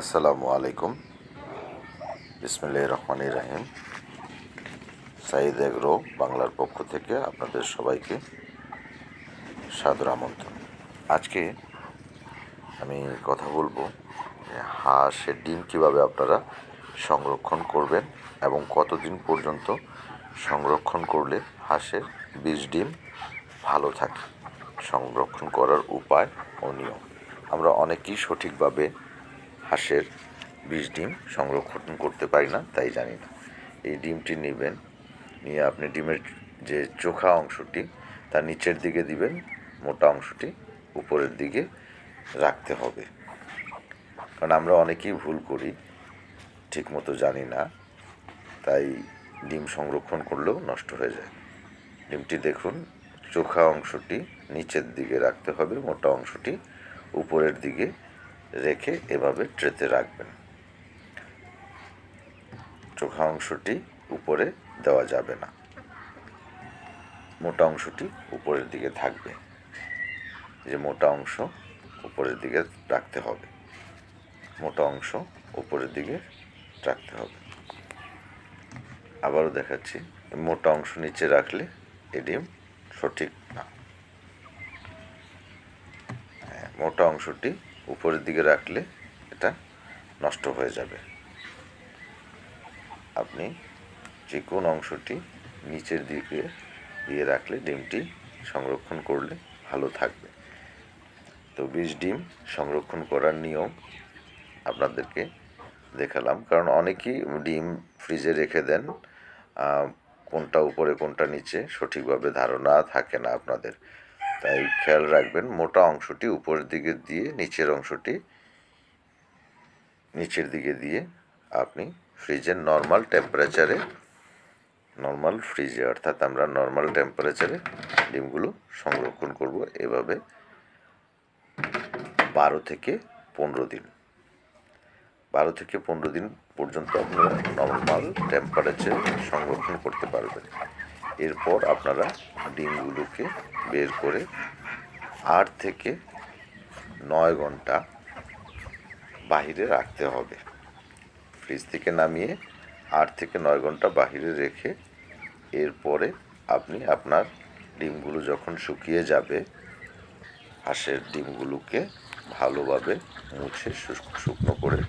আসসালামু আলাইকুম। বিসমিল্লাহ রহমান রাহিম। সাইদ এগ্রো বাংলার পক্ষ থেকে আপনাদের সবাইকে সাদর আমন্ত্রণ। আজকে আমি কথা বলব হাঁসের ডিম কীভাবে আপনারা সংরক্ষণ করবেন এবং কতদিন পর্যন্ত সংরক্ষণ করলে হাঁসের বীজ ডিম ভালো থাকে। সংরক্ষণ করার উপায় ও নিয়ম। আমরা অনেকেই সঠিকভাবে হাঁসের বীজ ডিম সংরক্ষণ করতে পারি না, তাই জানি না। এই ডিমটি নেবেন, নিয়ে আপনি ডিমের যে চোখা অংশটি, তার নিচের দিকে দিবেন, মোটা অংশটি উপরের দিকে রাখতে হবে। কারণ আমরা অনেকেই ভুল করি, ঠিকমতো জানি না, তাই ডিম সংরক্ষণ করলেও নষ্ট হয়ে যায়। ডিমটি দেখুন, চোখা অংশটি নিচের দিকে রাখতে হবে, মোটা অংশটি উপরের দিকে রেখে এভাবে ট্রেতে রাখবেন। চোখা অংশটি উপরে দেওয়া যাবে না। মোটা অংশটি উপরের দিকে থাকবে। যে মোটা অংশ উপরের দিকে রাখতে হবে মোটা অংশ উপরের দিকে রাখতে হবে। আবারও দেখাচ্ছি মোটা অংশ নিচে রাখলে এ ডিম সঠিক না। হ্যাঁ, মোটা অংশটি উপরের দিকে রাখলে এটা নষ্ট হয়ে যাবে। আপনি যে কোন অংশটি নিচের দিকে দিয়ে রাখলে ডিমটি সংরক্ষণ করলে ভালো থাকবে। তো বীজ ডিম সংরক্ষণ করার নিয়ম আপনাদেরকে দেখালাম, কারণ অনেকেই ডিম ফ্রিজে রেখে দেন কোনটা উপরে কোনটা নিচে সঠিকভাবে ধারণা থাকে না আপনাদের। তাই খেয়াল রাখবেন, মোটা অংশটি উপরের দিকে দিয়ে, নিচের অংশটি নিচের দিকে দিয়ে আপনি ফ্রিজের নর্মাল টেম্পারেচারে নর্মাল ফ্রিজে অর্থাৎ আমরা নর্মাল টেম্পারেচারে ডিমগুলো সংরক্ষণ করব এভাবে বারো থেকে পনেরো দিন। বারো থেকে পনেরো দিন পর্যন্ত আপনারা নর্মাল টেম্পারেচারে সংরক্ষণ করতে পারবেন। এরপর আপনারা ডিমগুলোকে বের করে আট থেকে নয় ঘণ্টা বাহিরে রাখতে হবে। ফ্রিজ থেকে নামিয়ে আট থেকে নয় ঘণ্টা বাহিরে রেখে এরপরে আপনি আপনার ডিমগুলো যখন শুকিয়ে যাবে, হাঁসের ডিমগুলোকে ভালোভাবে মুছে শুক- শুকনো করে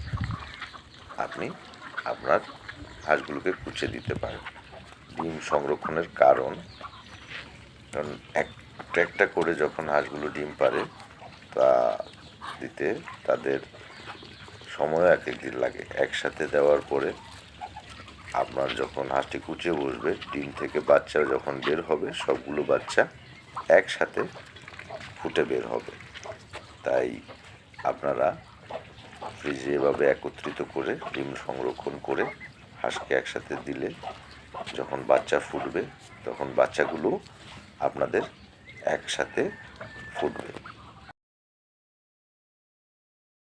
আপনি আপনার হাঁসগুলোকে কুচে দিতে পারেন। ডিম সংরক্ষণের কারণ কারণ একটা একটা করে যখন হাঁসগুলো ডিম পারে তা দিতে তাদের সময় এক এক দিন লাগে। একসাথে দেওয়ার পরে আপনার যখন হাঁসটি কুচে বসবে, ডিম থেকে বাচ্চা যখন বের হবে, সবগুলো বাচ্চা একসাথে ফুটে বের হবে। তাই আপনারা ফ্রিজে এভাবে একত্রিত করে ডিম সংরক্ষণ করে হাঁসকে একসাথে দিলে যখন বাচ্চা ফুটবে, তখন বাচ্চাগুলো আপনাদের একসাথে ফুটবে।